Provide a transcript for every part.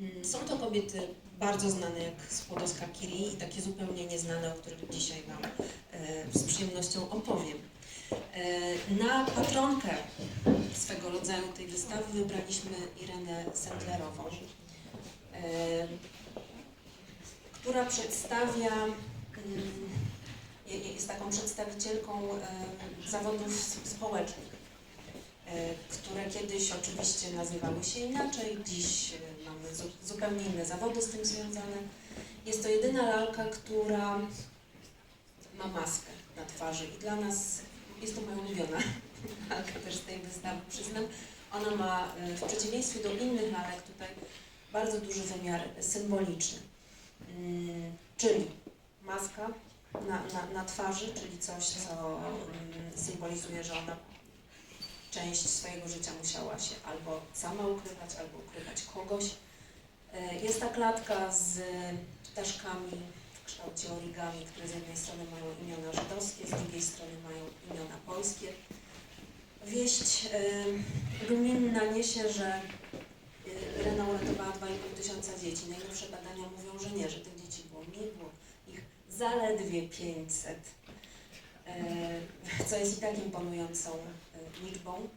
Mm, Są to kobiety bardzo znane jak Skłodowska Kiri i takie zupełnie nieznane, o których dzisiaj Wam e, z przyjemnością opowiem. E, Na patronkę swego rodzaju tej wystawy wybraliśmy Irenę Sendlerową, e, która przedstawia, mm, je- jest taką przedstawicielką zawodów społecznych, które kiedyś oczywiście nazywały się inaczej, dziś e, mamy zu- zupełnie inne zawody z tym związane. Jest to jedyna lalka, która ma maskę na twarzy i dla nas jest to moja ulubiona lalka też z tej wystawy, przyznam. Ona ma e, w przeciwieństwie do innych lalek tutaj bardzo duży wymiar symboliczny. Mm, Czyli maska na, na, na twarzy, czyli coś, co mm, symbolizuje, że ona część swojego życia musiała się albo sama ukrywać, albo ukrywać kogoś. E, Jest ta klatka z ptaszkami w kształcie origami, które z jednej strony mają imiona żydowskie, z drugiej strony mają imiona polskie. Wieść e, gminna niesie, że e, Rena uratowała 2,5 tysiąca dzieci. Najnowsze badania mówią, że nie, że tych dzieci było mniej, było ich zaledwie 500, e, co jest i tak imponującą liczbą.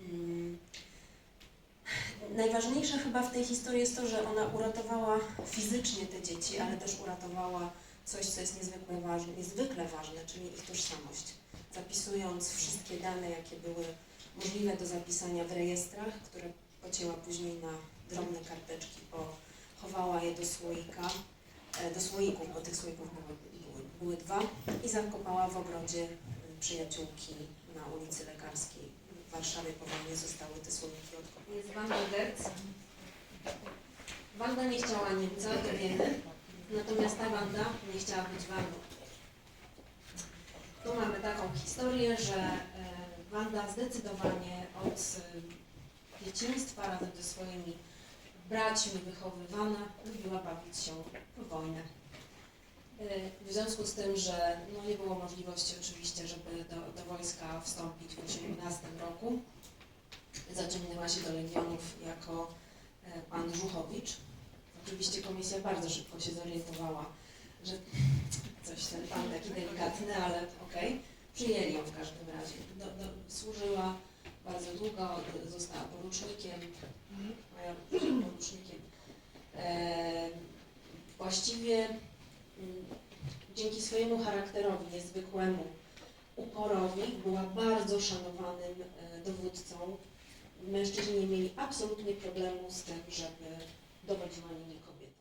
Mm. Najważniejsze chyba w tej historii jest to, że ona uratowała fizycznie te dzieci, ale też uratowała coś, co jest niezwykle ważne, niezwykle ważne, czyli ich tożsamość. Zapisując wszystkie dane, jakie były możliwe do zapisania w rejestrach, które pocięła później na drobne karteczki, pochowała je do słoika, e, do słoików, bo tych słoików były, były, dwa i zakopała w ogrodzie przyjaciółki na ulicy Lekarskiej. W Warszawie po wojnie zostały te słoiki odkopane. Jest Wanda Gerc. Wanda nie chciała Niemca, to wiemy, natomiast ta Wanda nie chciała być Wandą. Tu mamy taką historię, że e, Wanda zdecydowanie od e, dzieciństwa razem ze swoimi braćmi wychowywana lubiła bawić się w wojnę. E, W związku z tym, że no, nie było możliwości oczywiście, żeby do, do wojska wstąpić w 18 roku, zaciągnęła się do Legionów jako e, pan Żuchowicz. Oczywiście komisja bardzo szybko się zorientowała, że coś ten pan taki delikatny, ale okej. Przyjęli ją w każdym razie. Do, do, służyła bardzo długo, została porucznikiem, majorskim porucznikiem. E, właściwie dzięki swojemu charakterowi niezwykłemu, uporowi, była bardzo szanowanym e, dowódcą. Mężczyźni nie mieli absolutnie problemu z tym, żeby dowodziła nimi kobieta.